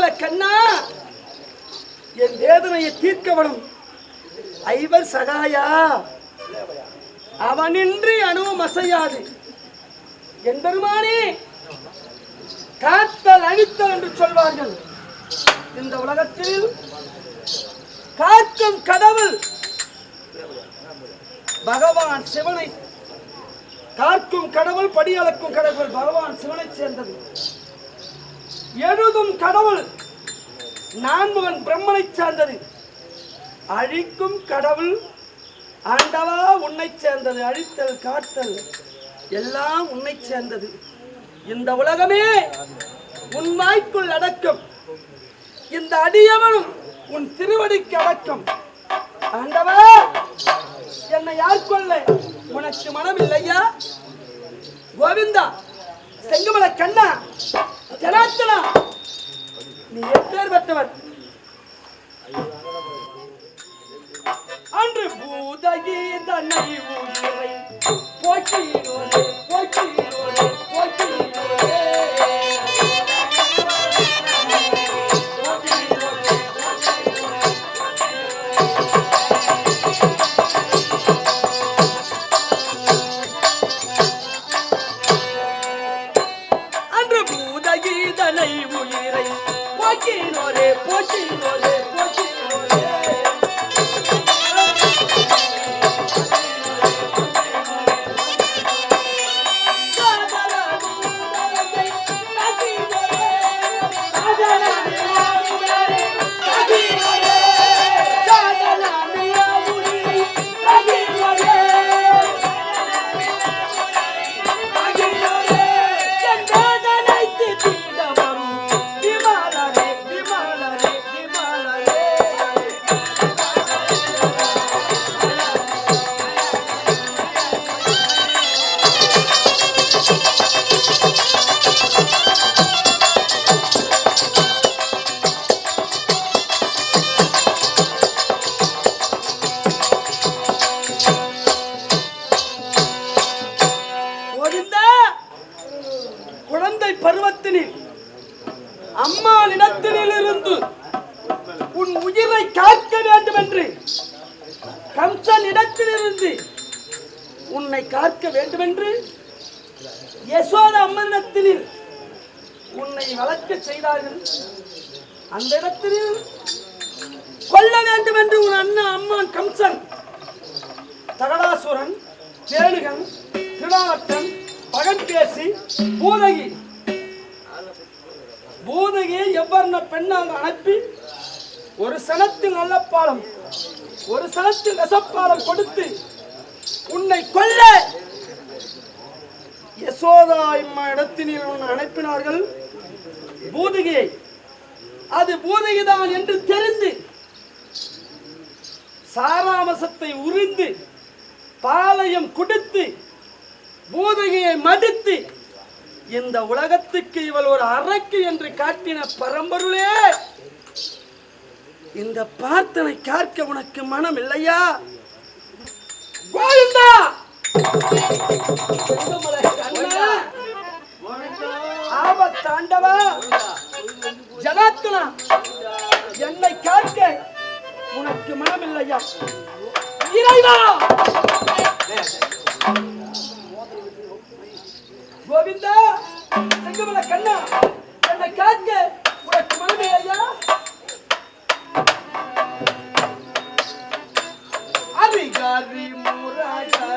செங்கமல கண்ணா. என் வேதனையை தீர்க்கவனும் ஐவர் சகாயா. அவனின்றி அணுவும் அசையாது. என் பெருமானே காத்தல் அழித்தல் என்று சொல்வார்கள். இந்த உலகத்தில் காக்கும் கடவுள் பகவான் சிவனை. காக்கும் கடவுள் படி அளக்கும் கடவுள் பகவான் சிவனை சேர்ந்தது. எழுதும் கடவுள். நான்முகன் பிரம்மனை சார்ந்தது. அழிக்கும் கடவுள் ஆண்டவா உன்னை சேர்ந்தது. அழித்தல் காத்தல் எல்லாம் உன்னை சேர்ந்தது. இந்த உலகமே உன் வாய்க்குள் அடக்கம். இந்த அடியவனும் உன் திருவடிக்கு அடக்கம். ஆண்டவா என்னை யார் கொல்ல? உனக்கு மனம் இல்லையா கோவிந்தா செங்கமல கண்ணா ஜனார்த்தனா? நீ எப்பேர் அன்று பூதகீதனை உயிரை போக்கினோரே போக்கினோரே পশি নরে পশি নরে அம்மானிடத்திலிருந்து உன் உயிரை காக்க வேண்டும் என்று கம்சன் இடத்திலிருந்து உன்னை காக்க வேண்டும் என்று யசோத அம்மனிடத்தில் உன்னை வளர்க்க செய்தார்கள். அந்த இடத்தில் கொல்ல வேண்டும் என்று உன் அண்ணன் அம்மான் கம்சன் தகடாசுரன் தேனுகன் திருடாவட்டன் பகன்பேசி பூதகி பூதகியை எவ்வர்ண பெண்ணாக அனுப்பி ஒரு சனத்தில் நல்ல பாலம் ஒரு சனத்தில் ரசப்பாலம் கொடுத்து உன்னை கொல்ல! யசோதா இம்மா இடத்தினில் உன்னை அனுப்பினார்கள். பூதகியை அது பூதகைதான் என்று தெரிந்து சாராமசத்தை உறிந்து பாளையம் குடித்து பூதகியை மடித்து இந்த உலகத்துக்கு இவள் ஒரு அரைக்கு என்று காட்டின பரம்பொருளே. இந்த பார்த்தனை கேட்க உனக்கு மனம் இல்லையா? கோவிந்தா! ஆபத்தாண்டவா! ஜனாத்தனா என்னை கேட்க உனக்கு மனம் இல்லையா? இறைவா! கோவிந்தா செங்கமல கண்ணா என்னை காக்க உனக்கு மனமே ஐயா. அரிகாரி முராயா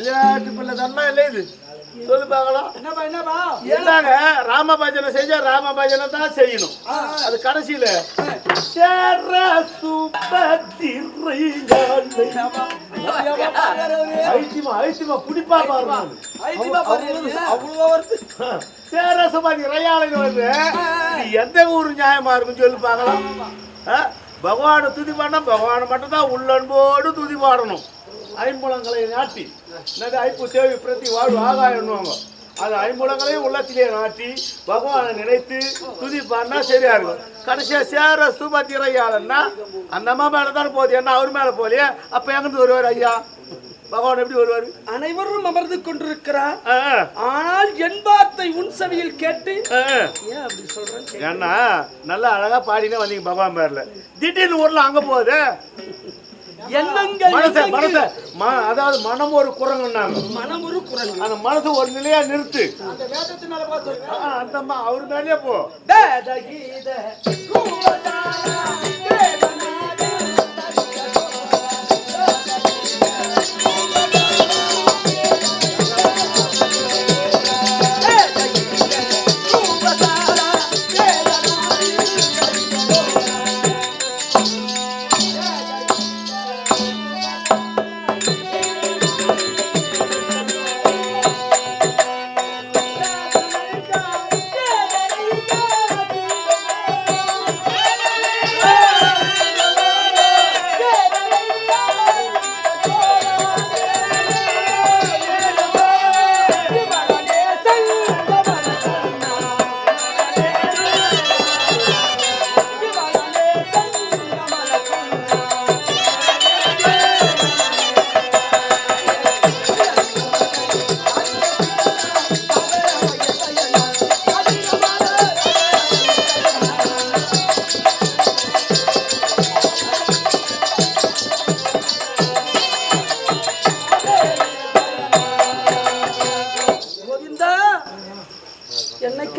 விளையாட்டு பிள்ளை தன்மை இல்லை இது. சொல்லு பார்க்கலாம். என்னப்பா என்னப்பா? என்னங்க? ராம பஜனை செஞ்சா தான் செய்யணும். அது கடைசியில சேர ஐத்தியமா ஐத்தியமா புடிப்பா பாருங்க. அவ்வளோ வருது. சேர சுபாதி ரையாளுங்க வந்து எந்த ஊர் நியாயமா இருக்குன்னு சொல்லி பார்க்கலாம்? பகவானை துதி பண்ண பகவானை மட்டும் தான் உள்ளன்போடு துதி பாடணும். ஐம்புலங்களை நாட்டி. என்னது ஐப்பு தேவி பிரதி வாழ்வு ஆகாயம்னுவாங்க. அது ஐம்புலங்களையும் உள்ளத்திலே நாட்டி பகவானை நினைத்து துதி பாடினா சரியா இருக்கும். கடைசியா சேர சுபதி ரையாளன்னா அந்த அம்மா மேல தானே போகுது. என்ன அவர் மேல போகலையே? அப்ப எங்கிருந்து வருவார் ஐயா? பகவான் எப்படி வருவார்? அனைவரும் அமர்ந்து கொண்டிருக்கிறார். ஆனால் என் வார்த்தை உன் செவியில் கேட்டு. ஏன் அப்படி சொல்றேன் ஏன்னா நல்லா அழகா பாடினே வந்தீங்க பகவான் பேர்ல திடீர்னு ஊர்ல அங்க போகுது. எண்ணங்கள் அதாவது மனம் ஒரு குரங்குன்னாங்க மனம் ஒரு குரல் அந்த மனசு ஒரு நிலையா நிறுத்து. அந்த அம்மா அவர் மேலேயே போ.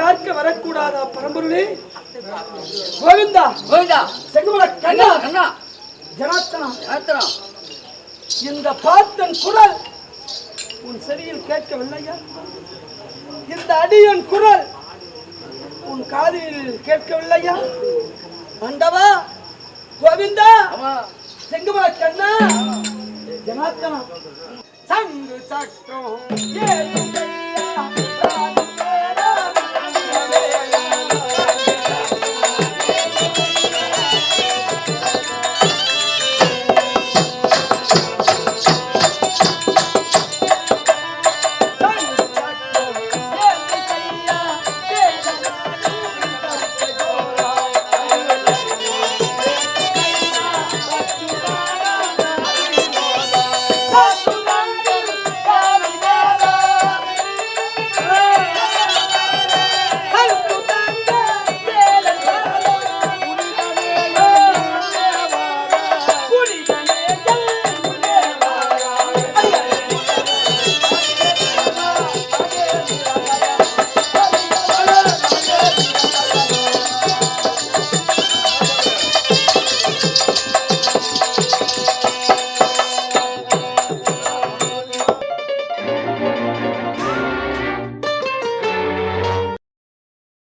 காக்க வரக்கூடாதா பரம்பொருளே? கோவிந்தா கோவிந்தா செங்குமல கண்ணா? கண்ணா ஜனாத்தனா ஆத்திரம் இந்த பார்த்தன் குரல் உன் செவியில் கேட்கவில்லையா? இந்த அடியன் குரல் உன் காதில் கேட்கவில்லையா? ஆண்டவா கோவிந்தா? செங்குமல கண்ணா? ஜனாத்தனா சங்கு சக்கம் ஏழுங்கள்